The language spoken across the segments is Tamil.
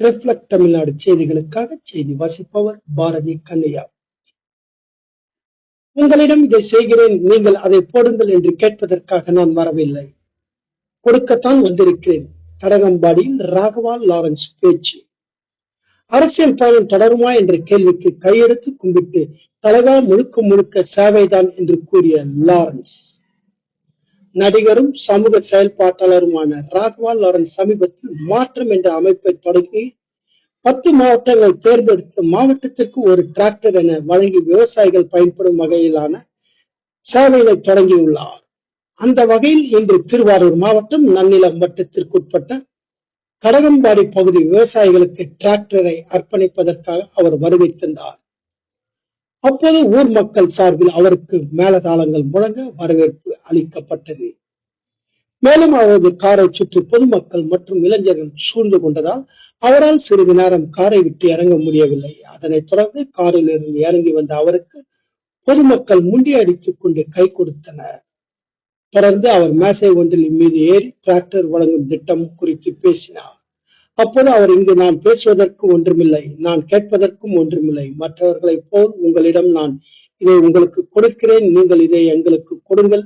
ரிஃப்ளெக்ட் தமிழ்நாடு செய்திகளுக்காக செய்தி வாசிப்பவர் பாரதி கண்ணையா. உங்களிடம் இதை செய்கிறேன் நீங்கள் அதை போடுங்கள் என்று கேட்பதற்காக நான் வரவில்லை. கொடுக்கத்தான் வந்திருக்கிறேன். கடகம்பாடியில் ராகவா லாரன்ஸ் பேச்சு. அரசியல் பயணம் தொடருமா என்ற கேள்விக்கு கையெடுத்து கும்பிட்டு தலைவா முழுக்க முழுக்க சேவைதான் என்று கூறிய லாரன்ஸ். நடிகரும் சமூக செயல்பாட்டாளருமான ராகவா லாரன்ஸ் சமீபத்தில் மாற்றம் என்ற அமைப்பை தொடங்கி பத்து மாவட்டங்களை தேர்ந்தெடுத்து மாவட்டத்திற்கு ஒரு டிராக்டர் என வழங்கி விவசாயிகள் பயன்படும் வகையிலான சேவைகளை தொடங்கியுள்ளார். அந்த வகையில் இன்று திருவாரூர் மாவட்டம் நன்னிலம் வட்டத்திற்குட்பட்ட கடகம்பாடி பகுதி விவசாயிகளுக்கு டிராக்டரை அர்ப்பணிப்பதற்காக அவர் வருகை தந்தார். அப்போது ஊர் மக்கள் சார்பில் அவருக்கு மேலதாளங்கள் முழங்க வரவேற்பு அளிக்கப்பட்டது. மேலும் அவரது காரை சுற்றி பொதுமக்கள் மற்றும் இளைஞர்கள் சூழ்ந்து கொண்டதால் அவரால் சிறிது நேரம் காரை விட்டு இறங்க முடியவில்லை. அதனைத் தொடர்ந்து காரில் இருந்து இறங்கி வந்த அவருக்கு பொதுமக்கள் முண்டி அடித்துக் கொண்டு கை கொடுத்தனர். தொடர்ந்து அவர் மேசை ஒன்றில் மீது ஏறி டிராக்டர் வழங்கும் திட்டம் குறித்து பேசினார். அப்போது அவர் இங்கு நான் பேசுவதற்கு ஒன்றுமில்லை நான் கேட்பதற்கும் ஒன்றுமில்லை. மற்றவர்களைப் போல் உங்களிடம் நான் இதை உங்களுக்கு கொடுக்கிறேன் நீங்கள் இதை எங்களுக்கு கொடுங்கள்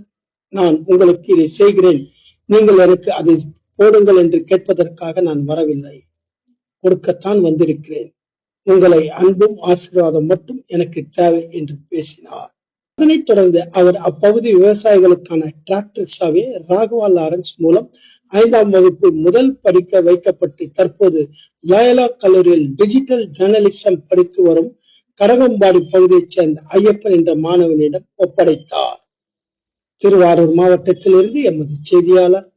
நான் உங்களுக்கு இதை செய்கிறேன். நீங்கள் எனக்கு அதை போடுங்கள் என்று கேட்பதற்காக நான் வரவில்லை. கொடுக்கத்தான் வந்திருக்கிறேன். உங்களை அன்பும் ஆசீர்வாதம் மட்டும் எனக்கு தேவை என்று பேசினார். அதனைத் தொடர்ந்து அவர் அப்பகுதி விவசாயிகளுக்கான டிராக்டர் சாவியை ராகவா லாரன்ஸ் மூலம் ஐந்தாம் வகுப்பு முதல் படிக்க வைக்கப்பட்டு தற்போது லயலா கல்லூரியில் டிஜிட்டல் ஜேர்னலிசம் படித்து வரும் கடகம்பாடி பகுதியைச் சேர்ந்த ஐயப்பன் என்ற மாணவனிடம் ஒப்படைத்தார். திருவாரூர் மாவட்டத்திலிருந்து எமது செய்தியாளர்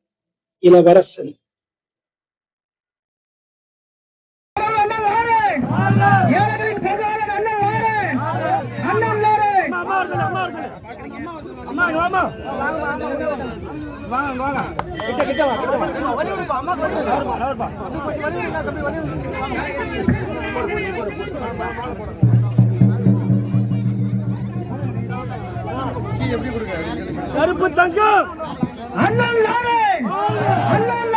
இளவரசன். லாரன்ஸ் கருப்பு தங்கம். அண்ணன் லாரே அண்ணன்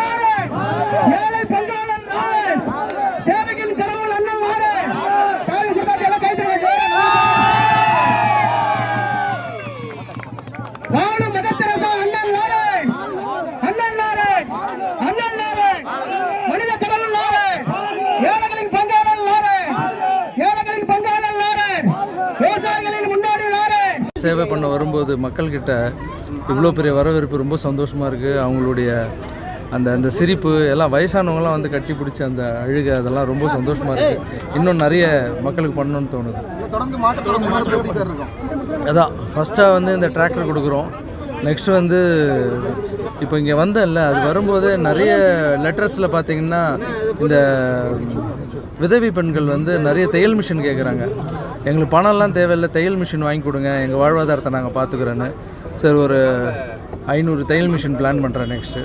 சேவை பண்ண வரும்போது மக்கள்கிட்ட இவ்வளோ பெரிய வரவேற்பு ரொம்ப சந்தோஷமாக இருக்குது அவங்களுடைய அந்த அந்த சிரிப்பு எல்லாம் வயசானவங்கலாம் வந்து கட்டி பிடிச்சி அந்த அழுகை அதெல்லாம் ரொம்ப சந்தோஷமாக இருக்குது இன்னும் நிறைய மக்களுக்கு பண்ணணும்னு தோணுது. அதான் ஃபஸ்ட்டாக வந்து இந்த டிராக்டர் கொடுக்குறோம். நெக்ஸ்ட் வந்து இப்போ இங்கே வந்தேன்ல அது வரும்போது நிறைய லெட்டர்ஸில் பார்த்தீங்கன்னா இந்த விதவி பெண்கள் வந்து நிறைய தையல் மிஷின் கேட்குறாங்க எங்களுக்கு பணம்லாம் தேவையில்லை தையல் மிஷின் வாங்கி கொடுங்க எங்கள் வாழ்வாதாரத்தை நாங்கள் பார்த்துக்குறோன்னு சரி ஒரு ஐநூறு தையல் மிஷின் பிளான் பண்ணுறேன் நெக்ஸ்ட்டு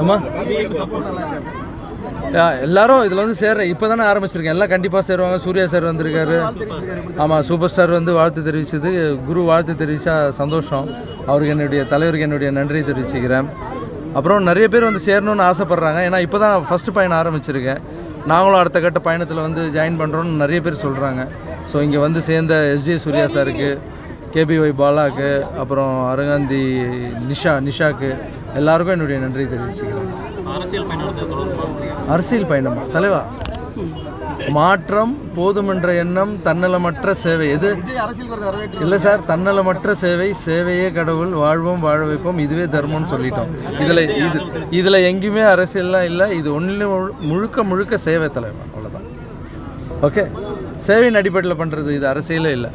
ஆமா யா, எல்லாரும் இதில் வந்து சேர இப்போ தானே ஆரம்பிச்சிருக்கேன். எல்லாம் கண்டிப்பாக சேருவாங்க. சூர்யா சார் வந்திருக்காரு. ஆமாம் சூப்பர் ஸ்டார் வந்து வாழ்த்து தெரிவிச்சது. குரு வாழ்த்து தெரிவித்தா சந்தோஷம். அவருக்கு என்னுடைய தலைவருக்கு என்னுடைய நன்றியை தெரிவிச்சுக்கிறேன். அப்புறம் நிறைய பேர் வந்து சேரணும்னு ஆசைப்பட்றாங்க. ஏன்னா இப்போ தான் ஃபஸ்ட்டு பயணம் ஆரம்பிச்சிருக்கேன். நாங்களும் அடுத்த கட்ட பயணத்தில் வந்து ஜாயின் பண்ணுறோன்னு நிறைய பேர் சொல்கிறாங்க ஸோ இங்கே வந்து சேர்ந்த எஸ்ஜே சூர்யா சாருக்கு கேபிஒய் பாலாக்கு அப்புறம் அரகாந்தி நிஷா நிஷாக்கு எல்லாருக்கும் என்னுடைய நன்றி தெரிவிச்சுக்கிறேன். அரசியல் பயணமா? தலைவா? மாற்றம் போதுமென்ற எண்ணம் தன்னலமற்ற சேவை. எது? இல்லை சார் தன்னலமற்ற சேவை சேவையே கடவுள் வாழ்வோம் வாழ வைப்போம் இதுவே தர்மம்னு சொல்லிட்டோம். இதில் இது இதில் எங்கேயுமே அரசியல்லாம் இல்லை இது ஒன்றிலும் முழுக்க முழுக்க சேவை தலைவா அவ்வளோதான் ஓகே? சேவையின் அடிப்படையில் பண்ணுறது இது அரசியலே இல்லை.